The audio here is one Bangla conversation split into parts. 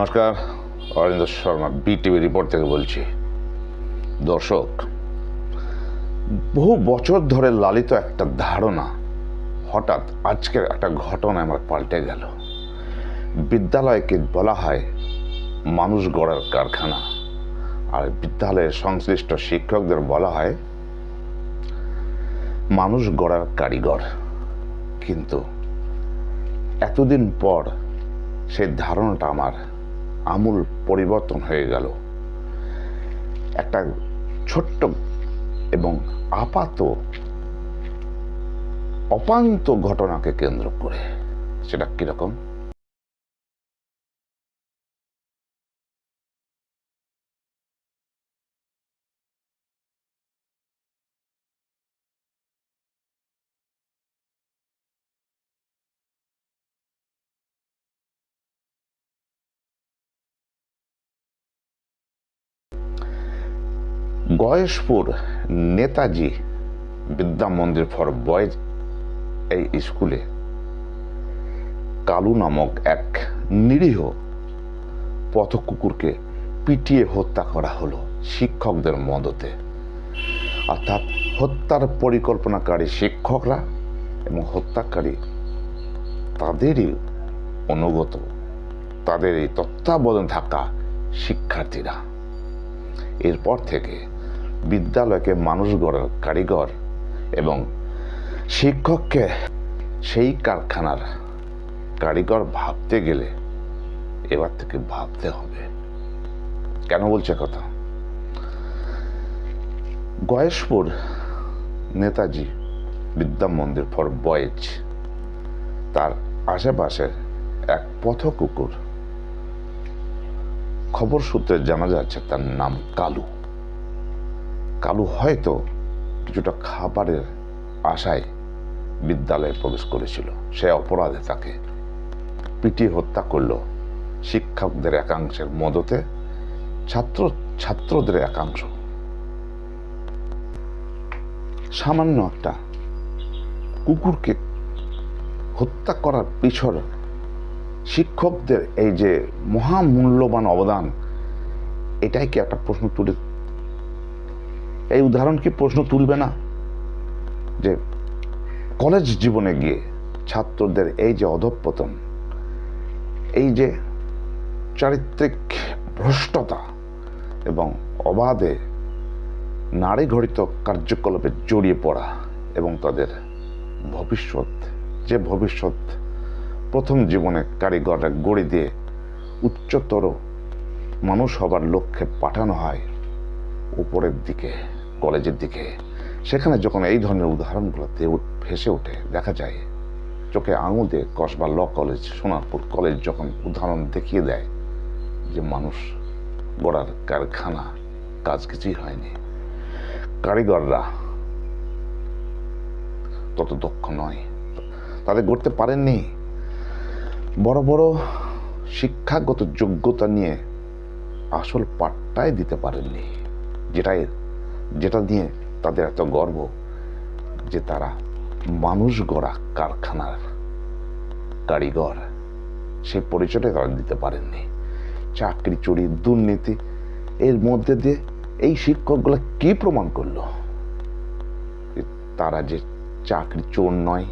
নমস্কার অরিন্দ শর্মা বিটিভি রিপোর্ট থেকে বলছি। দর্শক, বহু বছর ধরে লালিত একটা ধারণা হঠাৎ আজকের একটা ঘটনা আমার পাল্টে গেল। বিদ্যালয়কে বলা হয় মানুষ গড়ার কারখানা। আর বিদ্যালয়ের সংশ্লিষ্ট শিক্ষকদের বলা হয় মানুষ গড়ার কারিগর। কিন্তু এতদিন পর সেই ধারণাটা আমার আমূল পরিবর্তন হয়ে গেল। একটা ছোট্ট এবং আপাত অপান্ত ঘটনাকে কেন্দ্র করে। সেটা কীরকম? গয়েশপুর নেতাজি বিদ্যা মন্দির ফর বয়েজ এই স্কুলে কালু নামক এক নিরীহ পথ কুকুরকে পিটিয়ে হত্যা করা হলো শিক্ষকদের মদতে। অর্থাৎ হত্যার পরিকল্পনাকারী শিক্ষকরা এবং হত্যাকারী তাদেরই অনুগত, তাদের এই তত্ত্বাবধান থাকা শিক্ষার্থীরা। এরপর থেকে বিদ্যালয়কে মানুষ গড়ার কারিগর এবং শিক্ষককে সেই কারখানার কারিগর ভাবতে গেলে এবার থেকে ভাবতে হবে। কেন বলছে কথা গয়েশপুর নেতাজি বিদ্যা মন্দির ফর বয়েজ তার আশেপাশের এক পথ কুকুর খবর সূত্রে জানা যাচ্ছে তার নাম কালু। কালু হয়তো কিছুটা খাবারের আশায় বিদ্যালয়ে প্রবেশ করেছিল। সে অপরাধে তাকে পিটিয়ে হত্যা করল। শিক্ষকদের একাংশের মদতে ছাত্র, ছাত্রদের একাংশ। সামান্য একটা কুকুরকে হত্যা করার পিছর শিক্ষকদের এই যে মহামূল্যবান অবদান, এটাই কি একটা প্রশ্ন তুলে এই উদাহরণ কি প্রশ্ন তুলবে না? যে কলেজ জীবনে গিয়ে ছাত্রদের এই যে অধঃপতন, এই যে চারিত্রিক ভ্রষ্টতা এবং অবাধে নারী ঘটিত কার্যকলাপে জড়িয়ে পড়া এবং তাদের ভবিষ্যৎ, যে ভবিষ্যৎ প্রথম জীবনে কারিগররা গড়ে দিয়ে উচ্চতর মানুষ হবার লক্ষ্যে পাঠানো হয়, উপরের দিকে কলেজের দিকে, সেখানে যখন এই ধরনের উদাহরণগুলোতে ভেসে ওঠে, দেখা যায় চোখে আঙুল দিয়ে Kasba law college, Sonarpur college যখন উদাহরণ দেখিয়ে দেয় যে মানুষ গড়ার কারখানা, কাজ কিছুই হয়নি। কারিগররা তত দক্ষ নয়, তাদের গড়তে পারেননি। বড় বড় শিক্ষাগত যোগ্যতা নিয়ে আসল পাঠটাই দিতে পারেননি যেটাই যেটা নিয়ে তাদের এত গর্ব যে তারা মানুষ গড়া কারখানার কারিগর। সেই পরিচয়টা তারা দিতে পারেননি। চাকরি, চুরি, দুর্নীতি, এর মধ্যে দিয়ে এই শিক্ষকগুলো কি প্রমাণ করল? তারা যে চাকরি, চোর নয়,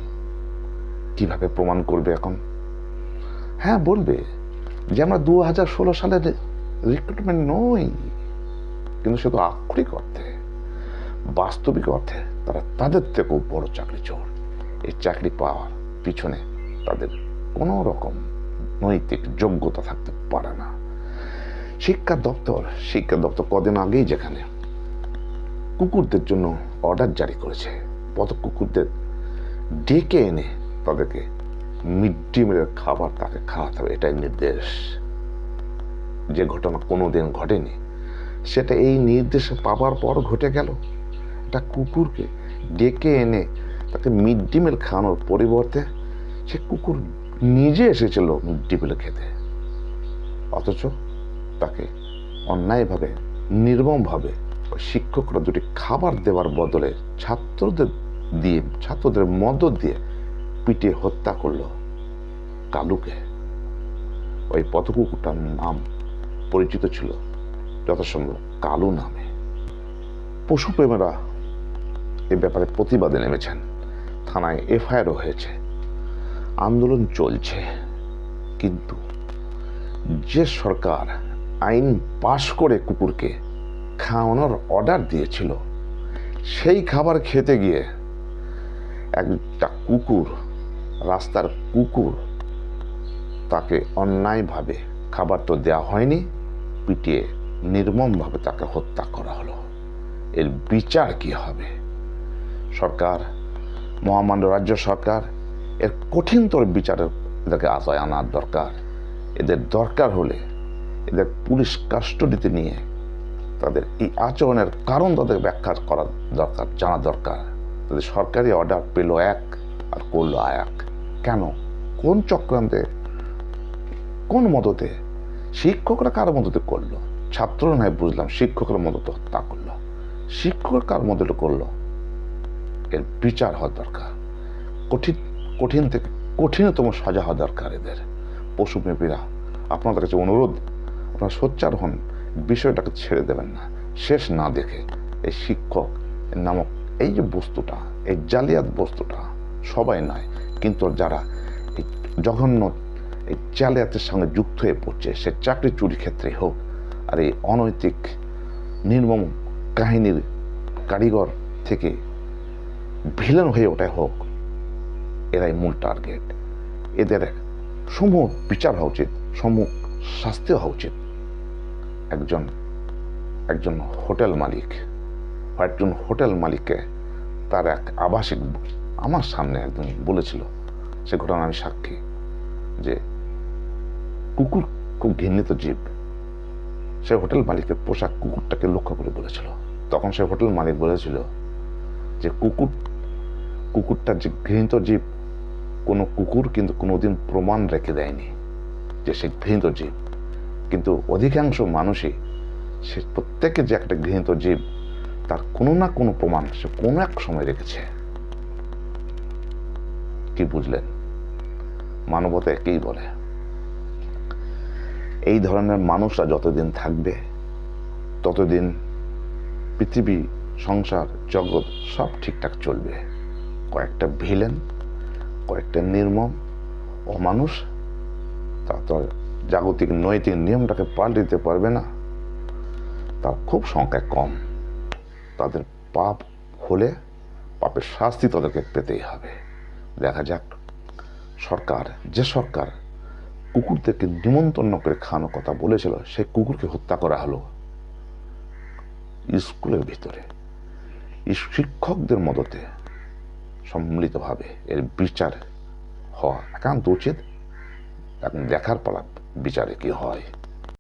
কীভাবে প্রমাণ করবে এখন? হ্যাঁ বলবে যে আমরা দু হাজার ষোলো সালের রিক্রুটমেন্ট নই, কিন্তু শুধু আক্ষরিক অর্থে। বাস্তবিক অর্থে তারা তাদের থেকেও বড় চাকরি চোর। এই চাকরি পাওয়ার পিছনে তাদের কোনো রকম নৈতিক যোগ্যতা থাকতে পারে না। শিক্ষা দপ্তর শিক্ষা দপ্তর কদিন আগেই যেখানে কুকুরদের জন্য অর্ডার জারি করেছে, পথ কুকুরদের ডেকে এনে তাদেরকে মিড ডে মিলের খাবার তাকে খাওয়াতে হবে, এটাই নির্দেশ। যে ঘটনা কোনো দিন ঘটেনি, সেটা এই নির্দেশ পাবার পর ঘটে গেল। একটা কুকুরকে ডেকে এনে তাকে মিড ডে মিল খাওয়ানোর পরিবর্তে সে কুকুর নিজে এসেছিল মিড ডে মিল খেতে। অথচ তাকে অন্যায়ভাবে, নির্মমভাবে শিক্ষকরা দুটি খাবার দেওয়ার বদলে ছাত্রদের দিয়ে, ছাত্রদের মদত দিয়ে পিটিয়ে হত্যা করল কালুকে। ওই পথকুকুরটার নাম পরিচিত ছিল যথাসম্ভব কালু নামে। পশুপ্রেমীরা এ ব্যাপারে প্রতিবাদে নেমেছেন। থানায় এফআইআরও হয়েছে। আন্দোলন চলছে। কিন্তু যে সরকার আইন পাশ করে কুকুরকে খাওয়ানোর অর্ডার দিয়েছিল, সেই খাবার খেতে গিয়ে একটা কুকুর, রাস্তার কুকুর, তাকে অন্যায়ভাবে খাবার তো দেওয়া হয়নি, পিটিয়ে নির্মমভাবে তাকে হত্যা করা হলো। এর বিচার কি হবে? সরকার, মহামান্য রাজ্য সরকার, এর কঠিনতর বিচারের এদেরকে আশায় আনার দরকার। এদের দরকার হলে এদের পুলিশ কাস্টডিতে নিয়ে তাদের এই আচরণের কারণ তাদের ব্যাখ্যা করা দরকার, জানা দরকার। তাদের সরকারি অর্ডার পেল এক আর করল এক কেন? কোন চক্রান্তে, কোন মদতে, শিক্ষকরা কার মদতে করল? ছাত্র নয়, বুঝলাম, শিক্ষকের মদতে হত্যা করল। শিক্ষক কার মদতে করল? এর বিচার হওয়া দরকার। কঠিন কঠিন থেকে, কঠিনতম সাজা হওয়া দরকার এদের। পশুপ্রেমীরা আপনাদের কাছে অনুরোধ, আপনারা সোচ্চার হন, বিষয়টাকে ছেড়ে দেবেন না। শেষ না দেখে এই শিক্ষক নামক এই যে বস্তুটা, এই জালিয়াত বস্তুটা, সবাই নয়, কিন্তু যারা এই জঘন্য, এই জালিয়াতের সঙ্গে যুক্ত হয়ে পড়ছে, সে চাকরি চুরি ক্ষেত্রে হোক, আর এই অনৈতিক, নির্মম কাহিনীর কারিগর থেকে ভিলেন হয়ে ওঠাই হোক, এরাই মূল টার্গেট এদের সমূহ বিচার হওয়া উচিত, সমূহ শাস্তি হওয়া উচিত। একজন একজন হোটেল মালিক একজন হোটেল মালিককে তার এক আবাসিক আমার সামনে একজন বলেছিল, সে ঘটনা আমি সাক্ষী, যে কুকুর খুব ঘৃণিত জীব। সে হোটেল মালিকের পোশাক কুকুরটাকে লক্ষ্য করে বলেছিল। তখন সে হোটেল মালিক বলেছিল যে কুকুর কুকুরটা যে ঘৃণিত জীব, কোনো কুকুর কিন্তু কোনোদিন প্রমাণ রেখে দেয়নি যে সে ঘৃণিত জীব। কিন্তু অধিকাংশ মানুষই সে প্রত্যেকে যে একটা ঘৃণিত জীব, তার কোনো না কোনো প্রমাণ সে কোনো এক সময় রেখেছে। কি বুঝলেন? মানবতা একেই বলে। এই ধরনের মানুষরা যতদিন থাকবে, ততদিন পৃথিবী, সংসার, জগৎ সব ঠিকঠাক চলবে। কয়েকটা ভিলেন, কয়েকটা নির্মম অমানুষ তা তো জাগতিক নৈতিক নিয়মটাকে পাল্টে দিতে পারবে না। তার খুব সংখ্যা কম। তাদের পাপ হলে পাপের শাস্তি তাদেরকে পেতেই হবে। দেখা যাক, সরকার, যে সরকার কুকুরদেরকে নিমন্ত্রণ করে খাওয়ানোর কথা বলেছিল, সেই কুকুরকে হত্যা করা হলো স্কুলের ভিতরে। শিক্ষকদের মদতে সম্মিলিতভাবে এর বিচার হওয়া একান্ত উচিত। এখন দেখার পালা বিচারে কি হয়?